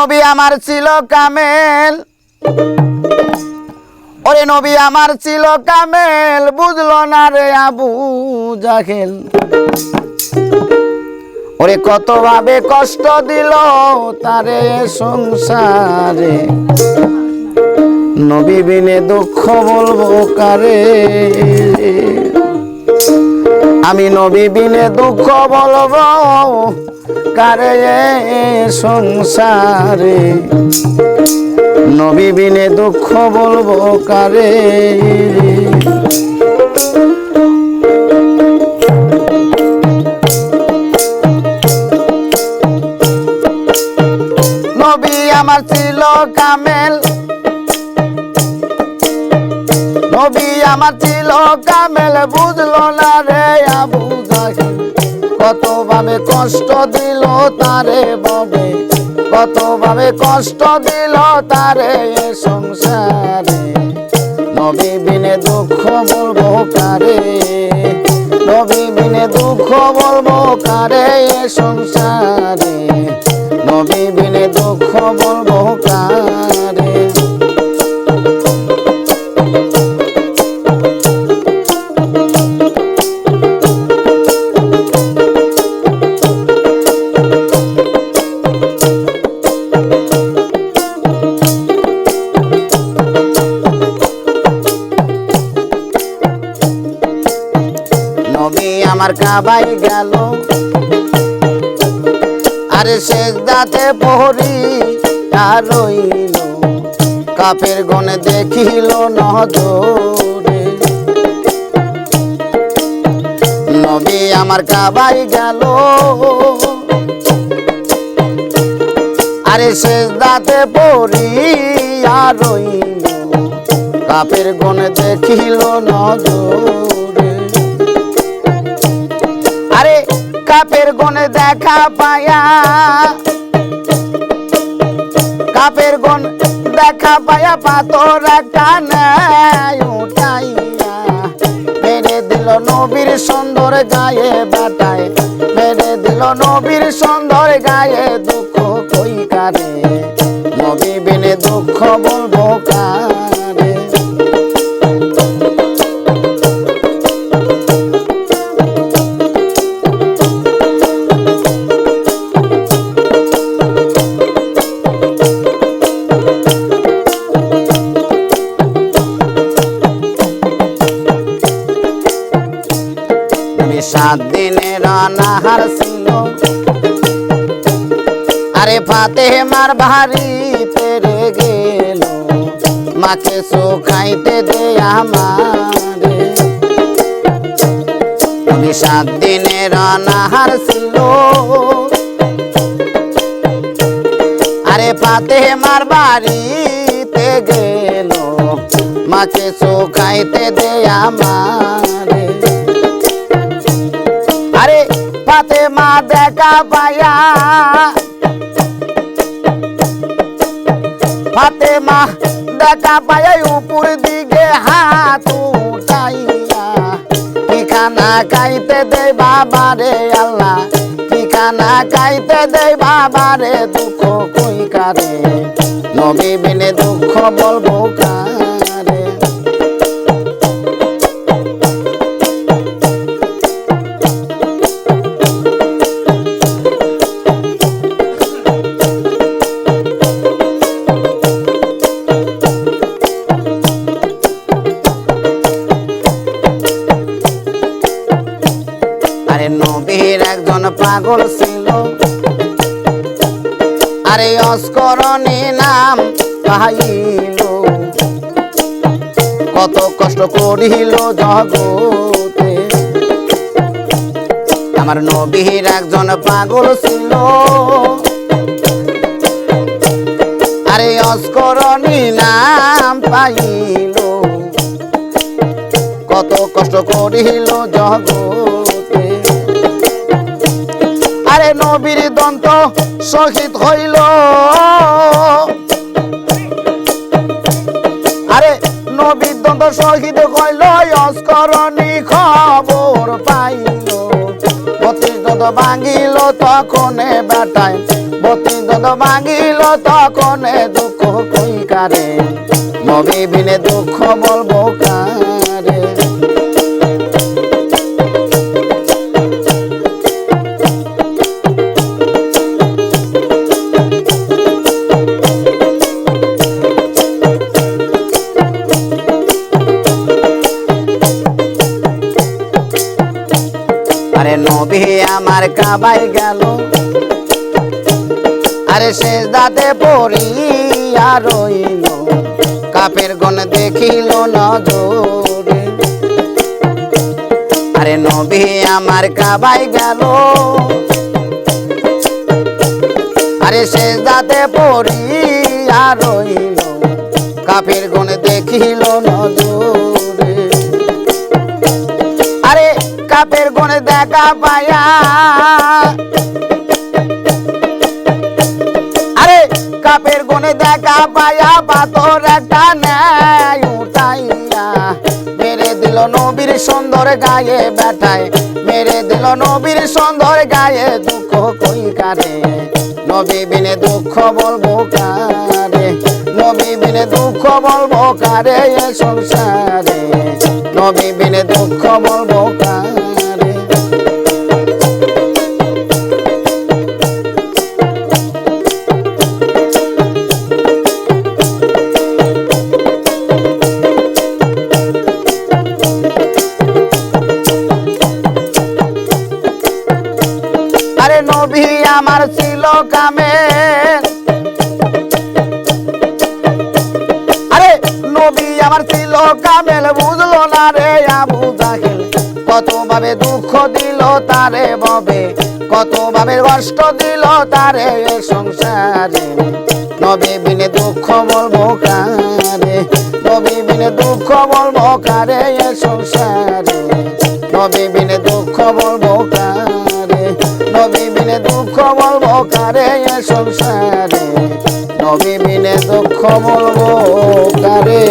নবী আমার ছিল কামেল। ওরে নবী আমার ছিল কামেল, বুঝলো না রে আবু জাহেল। ওরে কত ভাবে কষ্ট দিল তারে সংসারে। নবী বিনে দুঃখ বলব কারে? আমি নবী বিনে দুঃখ বলব। কারে সংসারে? নবী বিনে দুঃখ বলব কারে? নবী আমার ছিল কামেল। নবী আমার ছিল কামেল, বুঝলো না রে আবু জাহেল কত ভাবে কষ্ট দিল তারে ববে কত ভাবে কষ্ট দিল তারে এ সংসারে। নবী বিনে দুঃখ বলব কারে, নবী বিনে দুঃখ বলব কারে এ সংসারে। নবী বিনে দুঃখ বলব কারে। আমার কাবাই গেল। আরে শেষ দাতে পহরি আর রইল। কাপের গনে দেখিল নজরে। নবী আমার কাবাই গেল। আরে শেষ দাতে পড়ি আর রইল। কাপের গনে দেখিল নজরে। আরে কাপের গনে দেখা পায়া। কাপের গন দেখা পায়া, পাথর একটা নেয় উঠাইয়া। মেরে দিল নবীর সুন্দর গায়ে বাটায়। মেরে দিল নবীর সুন্দর গায়ে দুঃখ কই কারে? নবী বিনে দুঃখ বলব কারে? আরে ফাতে মার ভারি তেরে গেল। মাকে শুকাইতে দে আমারে। তুমি সাত দিনের অনাহার ছিল। আরে ফাতে মার বাড়িতে গেল। মাকে শুকাইতে দে আমারে। আরে পাতে মা দেখা পায়া পাতে মা দেখা পায়া উপর দিকে হাত উঠাইয়া, ঠিকানা কাইতে দে বাবা রে আল্লাহ, ঠিকানা কাইতে দে বাবা রে দুঃখ কই কারে? নবী বিনে দুঃখ বলব কারে? পাগল ছিল। আরে অস্করণী নাম পাইল। কত কষ্ট করিল জগতে। আমার নবীর একজন পাগল ছিল। আরে অস্করণী নাম পাইল। কত কষ্ট করিল জগতে। নবীর দন্ত শহীদ হইল। আরে, নবীর দন্ত শহীদ হইল, অস্করণী খবর পাইল। দন্ত দদ ভাঙিল, তখনে বেটায়। বতি দদ ভাঙিল, তখনে দুঃখ কই নবী বিনে দুঃখ বলব কারে? কাবাই গেল। আরে শেষ দাতে পড়িয়া রইল। কাপের গণ দেখিল নজরে। আরে নবী, আমার কাবাই গেল। আরে শেষ দাতে পড়িয়া রইল। কাপের গণ দেখিল নজরে। গনে দেখা পায়া। আরে, কাপের গনে দেখা পায়া, পাথর একটা নেয় উঠাইয়া। মেরে দিল নবীর সুন্দর গায়ে বেটায় মেরে দিল নবীর সুন্দর গায়ে দুঃখ কই কারে নবী বিনে দুঃখ বলব কারে? নবী বিনে দুঃখ বলব কারে সংসারে? নবী বিনে দুঃখ বলব কারে? নবী আমার ছিল কামে। আরে, নবী আমার ছিল কামেল বুঝলো না রে আবু জাহেল। কত ভাবে দুঃখ দিল তারে ববে কত ভাবে কষ্ট দিল তারে সংসারে। নবী বিনে দুঃখ বলব কারে, নবী বিনে দুঃখ বলব কারে সংসারে। নবী বিনে দুঃখ বলব কারে। কমল বকারে সংসারে নবী বিনে দুঃখ বলব কারে